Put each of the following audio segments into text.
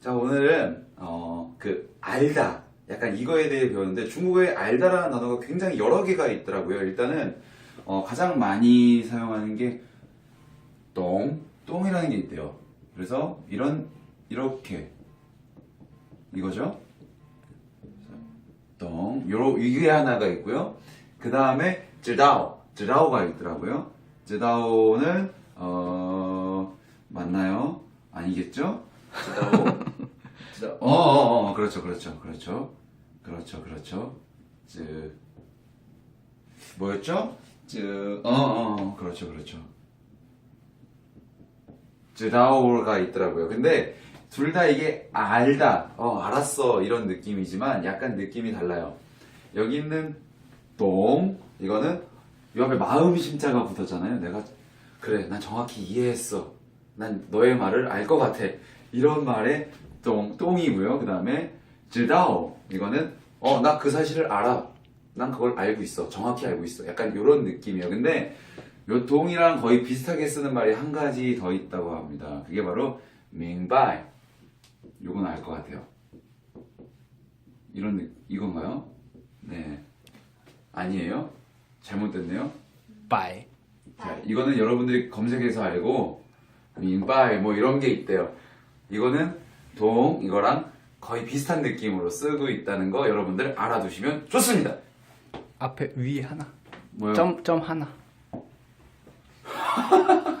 자, 오늘은, 어, 그, 알다. 약간 이거에 대해 배웠는데, 중국어에 알다라는 단어가 굉장히 여러 개가 있더라고요. 일단은, 어, 가장 많이 사용하는 게, 똥, 똥이라는 게 있대요. 그래서, 이런, 이렇게. 이거죠? 똥, 요러, 이게 하나가 있고요. 그 다음에, 쯔다오, 쯔다오가 있더라고요. 쯔다오는, 어, 맞나요? 아니겠죠? 쯔다오. 어, 어, 어, 그렇죠, 그렇죠, 그렇죠. 그렇죠, 그렇죠. 쯔, 뭐였죠? 쯔, 어, 어, 어, 그렇죠, 그렇죠. 쯔다오가 있더라고요. 근데, 둘 다 이게 알다, 어, 알았어, 이런 느낌이지만 약간 느낌이 달라요. 여기 있는 똥, 이거는 이 앞에 마음 심자가 붙었잖아요. 내가, 그래, 난 정확히 이해했어. 난 너의 말을 알 것 같아. 이런 말에 똥, 똥이고요. 그 다음에, 즈다오. 이거는, 어, 나 그 사실을 알아. 난 그걸 알고 있어. 정확히 알고 있어. 약간 이런 느낌이에요. 근데, 요 동이랑 거의 비슷하게 쓰는 말이 한 가지 더 있다고 합니다. 그게 바로, 밍바이. 요건 알 것 같아요. 이런, 느- 이건가요? 네. 아니에요? 잘못됐네요? 百 자, 이거는 여러분들이 검색해서 알고 민바이 뭐 이런 게 있대요. 이거는 동 이거랑 거의 비슷한 느낌으로 쓰고 있다는 거 여러분들 알아두시면 좋습니다. 앞에 위 하나. 뭐요? 점, 점 하나.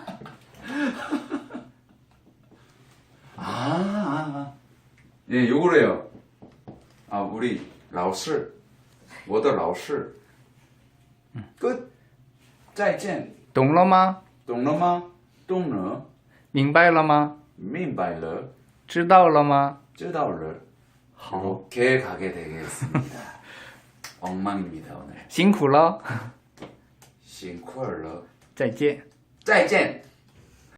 아, 아, 아. 예, 요거래요. 아, 우리 라오스. 워더 라오스. 끝. 再见. 동로마. 동로마. 동로. 明白了吗明白了.知道了吗 쯔다올를 이렇게 가게 되겠습니다. 엉망입니다 오늘. 辛苦了辛苦了.再见再见.